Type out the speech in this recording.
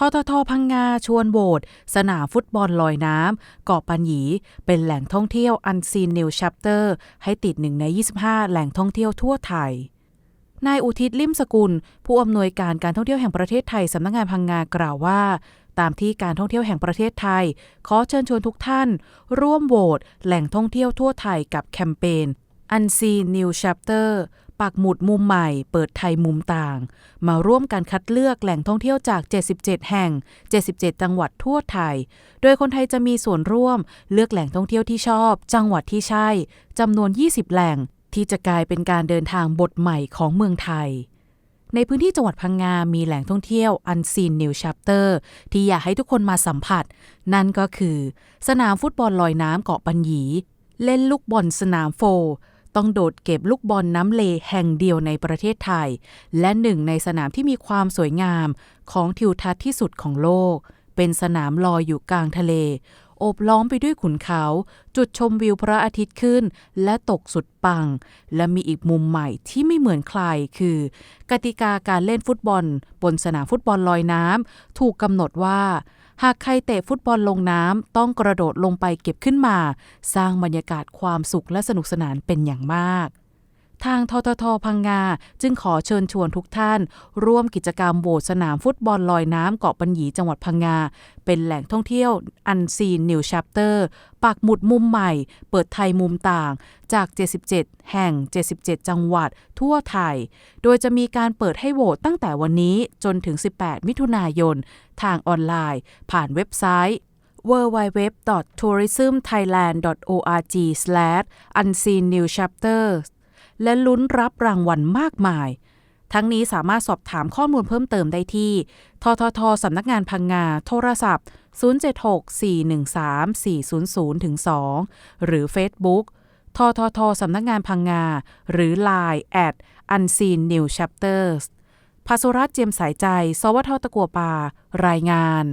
ทททพังงาชวนโหวตสนามฟุตบอลลอยน้ำเกาะปัญญีเป็นแหล่งท่องเที่ยวอันซีนนิวชัปเตอร์ให้ติดหนึ่งใน 25 แหล่งท่องเที่ยวทั่วไทยนายอุทิศลิมสกุล ผู้อำนวยการการท่องเที่ยวแห่งประเทศไทยสำนักงานพังงากล่าวว่า ตามที่การท่องเที่ยวแห่งประเทศไทย ขอเชิญชวนทุกท่าน ร่วมโหวตแหล่งท่องเที่ยวทั่วไทยกับแคมเปญ Unseen New Chapter ปักหมุดมุมใหม่ เปิดไทยมุมต่าง มาร่วมกันคัดเลือกแหล่งท่องเที่ยวจาก 77 แห่ง 77 จังหวัดทั่วไทย โดยคนไทยจะมีส่วนร่วมเลือกแหล่งท่องเที่ยวที่ชอบ จังหวัดที่ใช่จำนวน 20 แหล่ง ที่จะกลายเป็นการเดินทางบทใหม่ของเมืองไทยในพื้นที่จังหวัดพังงา มีแหล่งท่องเที่ยว Unseen New Chapter ที่อยากให้ทุกคนมาสัมผัส นั่นก็คือ สนามฟุตบอลลอยน้ำเกาะปัญญี เล่นลูกบอลสนามโฟ ต้องโดดเก็บลูกบอลน้ำเลแห่งเดียวในประเทศไทย และหนึ่งในสนามที่มีความสวยงามของทิวทัศน์ที่สุดของโลก เป็นสนามลอยอยู่กลางทะเล โอบล้อมไปด้วยขุนเขา จุดชมวิวพระอาทิตย์ขึ้น และตกสุดปัง และมีอีกมุมใหม่ที่ไม่เหมือนใครคือ กติกาการเล่นฟุตบอล บนสนามฟุตบอลลอยน้ำถูกกำหนดว่า หากใครเตะฟุตบอลลงน้ำต้องกระโดดลงไปเก็บขึ้นมา สร้างบรรยากาศความสุขและสนุกสนานเป็นอย่างมาก ทางทททพังงา จึงขอเชิญชวนทุกท่าน ร่วมกิจกรรมโบสนามฟุตบอลลอยน้ำเกาะปัญญีจังหวัดพังงา เป็นแหล่งท่องเที่ยวอันซีนนิวชัปเตอร์ปักหมุดมุมใหม่ เปิดไทยมุมต่างจาก 77 แห่ง 77 จังหวัด ทั่วไทย โดยจะมีการเปิดให้โหวตตั้งแต่วันนี้จนถึง 18 มิถุนายน ทางออนไลน์ ผ่านเว็บไซต์ www.tourismthailand.org/unseenNewChapters และลุ้นรับรางวัลมากมาย ทั้งนี้สามารถสอบถามข้อมูลเพิ่มเติมได้ที่ ทททสำนักงานพังงา โทรศัพท์ 076-413-400-2 หรือ Facebook ทททสำนักงานพังงา หรือ Line at unseen new chapters ภัสรัตเจียมสายใจ สวทตะกัวป่ารายงาน